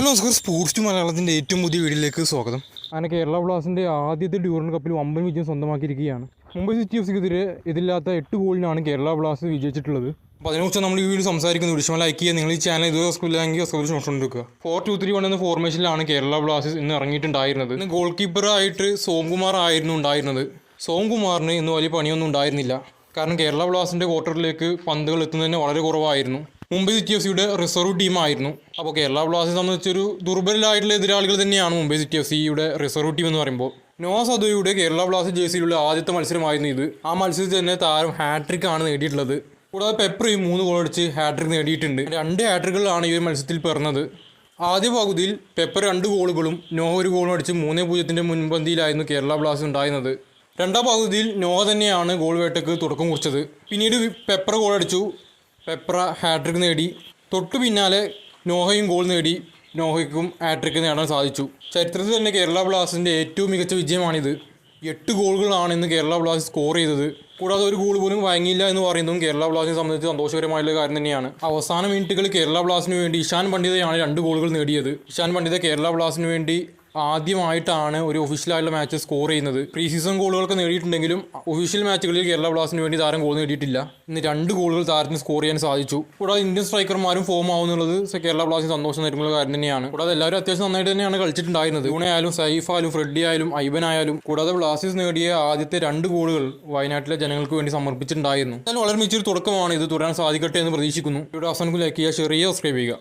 Hello നമസ്കാരം. Sports മലയാളത്തിന്റെ ഏറ്റവും പുതിയ വീഡിയോയിലേക്ക് സ്വാഗതം. അങ്ങനെ കേരള ബ്ലാസ്റ്റിന്റെ ആദ്യത്തെ ഡ്യൂറൻ കപ്പിൽ ഒമ്പത് വിജയം സ്വന്തമാക്കിയിരിക്കുകയാണ്. മുംബൈ സിറ്റി എഫ് സിക്കെതിരെ ഇതില്ലാത്ത എട്ട് ഗോളിനാണ് കേരള ബ്ലാസ്റ്റ് വിജയിച്ചിട്ടുള്ളത്. അപ്പോൾ അതിനെക്കുറിച്ച് നമ്മൾ ഈ വീഡിയോ സംസാരിക്കുന്നു വിഷമ ലൈക്ക് ചെയ്യുക. നിങ്ങൾ ഈ ചാനൽ ഇതുവരെ സ്കൂളിലാണെങ്കിൽ സ്കൂളിൽ വെക്കുക ഫോർ ടു ത്രീ വൺ എന്ന ഫോർമേഷനിലാണ് കേരള ബ്ലാസ്റ്റേഴ്സ് ഇന്ന് ഇറങ്ങിയിട്ടുണ്ടായിരുന്നത്. ഇന്ന് ഗോൾ കീപ്പറായിട്ട് സോംകുമാർ ആയിരുന്നു ഉണ്ടായിരുന്നത്. സോംകുമാറിന് ഇന്ന് വലിയ പണിയൊന്നും ഉണ്ടായിരുന്നില്ല. കാരണം കേരള ബ്ലാസ്റ്റിന്റെ ക്വാർട്ടറിലേക്ക് പന്തുകൾ എത്തുന്നതിന് വളരെ കുറവായിരുന്നു. മുംബൈ സിറ്റി എഫ് സിയുടെ റിസർവ് ടീമായിരുന്നു അപ്പോൾ കേരള ബ്ലാസ്റ്റേഴ്സ് സംബന്ധിച്ചൊരു ദുർബലരായിട്ടുള്ള എതിരാളികൾ തന്നെയാണ് മുംബൈ സിറ്റി എഫ് സിയുടെ റിസർവ് ടീം എന്ന് പറയുമ്പോൾ. നോവാസ് സദോയുടെ കേരള ബ്ലാസ്റ്റേഴ്സ് ജേഴ്സിയിലുള്ള ആദ്യത്തെ മത്സരമായിരുന്നു ഇത്. ആ മത്സരത്തിൽ തന്നെ താരം ഹാട്രിക് ആണ് നേടിയിട്ടുള്ളത്. കൂടാതെ പെപ്രയും മൂന്ന് ഗോൾ അടിച്ച് ഹാട്രിക് നേടിയിട്ടുണ്ട്. രണ്ട് ഹാട്രിക്കുകളാണ് ഈ ഒരു മത്സരത്തിൽ പിറന്നത്. ആദ്യ പകുതിയിൽ പെപ്പർ രണ്ട് ഗോളുകളും നോഹ ഒരു ഗോളും അടിച്ച് മൂന്നേ പൂജ്യത്തിന്റെ മുൻപന്തിയിലായിരുന്നു കേരള ബ്ലാസ്റ്റേഴ്സ് ഉണ്ടായിരുന്നത്. രണ്ടാം പകുതിയിൽ നോഹ തന്നെയാണ് ഗോൾ വേട്ടയ്ക്ക് തുടക്കം കുറിച്ചത്. പിന്നീട് പെപ്പർ ഗോൾ അടിച്ചു. പെപ്ര ഹാട്രിക് നേടി. തൊട്ടു പിന്നാലെ നോഹയും ഗോൾ നേടി. നോഹയ്ക്കും ഹാട്രിക് നേടാൻ സാധിച്ചു. ചരിത്രത്തിൽ തന്നെ കേരള ബ്ലാസ്റ്റിന്റെ ഏറ്റവും മികച്ച വിജയമാണിത്. എട്ട് ഗോളുകളാണ് ഇന്ന് കേരള ബ്ലാസ്റ്റ് സ്കോർ ചെയ്തത്. കൂടാതെ ഒരു ഗോൾ പോലും വാങ്ങിയില്ല എന്ന് പറയുന്നതും കേരള ബ്ലാസ്റ്റിനെ സംബന്ധിച്ച് സന്തോഷകരമായുള്ള കാര്യം തന്നെയാണ്. അവസാന മിനിറ്റുകൾ കേരള ബ്ലാസ്റ്റിന് വേണ്ടി ഇഷാൻ പണ്ഡിതയാണ് രണ്ട് ഗോളുകൾ നേടിയത്. ഇഷാൻ പണ്ഡിത കേരള ബ്ലാസ്റ്റിന് വേണ്ടി ആദ്യമായിട്ടാണ് ഒരു ഒഫീഷ്യലായിട്ടുള്ള മാച്ച് സ്കോർ ചെയ്യുന്നത്. പ്രീ സീസൺ ഗോളുകളൊക്കെ നേടിയിട്ടുണ്ടെങ്കിലും ഒഫീഷ്യൽ മാച്ചുകളിൽ കേരള ബ്ലാസ്റ്റിന് വേണ്ടി താരം ഗോൾ നേടിയിട്ടില്ല. ഇന്ന് രണ്ട് ഗോളുകൾ താരത്തിന് സ്കോർ ചെയ്യാൻ സാധിച്ചു. കൂടാതെ ഇന്ത്യൻ സ്ട്രൈക്കർമാരും ഫോം ആവുന്നുള്ളത് കേരള ബ്ലാസ്റ്റിന് സന്തോഷം നൽകുന്ന കാര്യം തന്നെയാണ്. കൂടാതെ എല്ലാവരും അത്യാവശ്യം നന്നായിട്ട് തന്നെയാണ് കളിച്ചിട്ടുണ്ടായിരുന്നത്. ഗുണയായാലും ആയാലും സൈഫ് ആയാലും ഫ്രെഡി ആയാലും ഐബൻ ആയാലും കൂടാതെ ബ്ലാസ്റ്റേഴ്സ് നേടിയ ആദ്യത്തെ രണ്ട് ഗോളുകൾ വയനാട്ടിലെ ജനങ്ങൾക്ക് വേണ്ടി സമർപ്പിച്ചിട്ടുണ്ടായിരുന്നു. എന്നാൽ വളരെ മികച്ചൊരു തുടക്കമാണ് ഇത് തുടരാൻ സാധിക്കട്ടെ എന്ന് പ്രതീക്ഷിക്കുന്നു. ഇവിടെ അവസാനം ലൈക്ക് ചെയ്യുക ഷെയർ ചെയ്യുക സബ്സ്ക്രൈബ് ചെയ്യുക.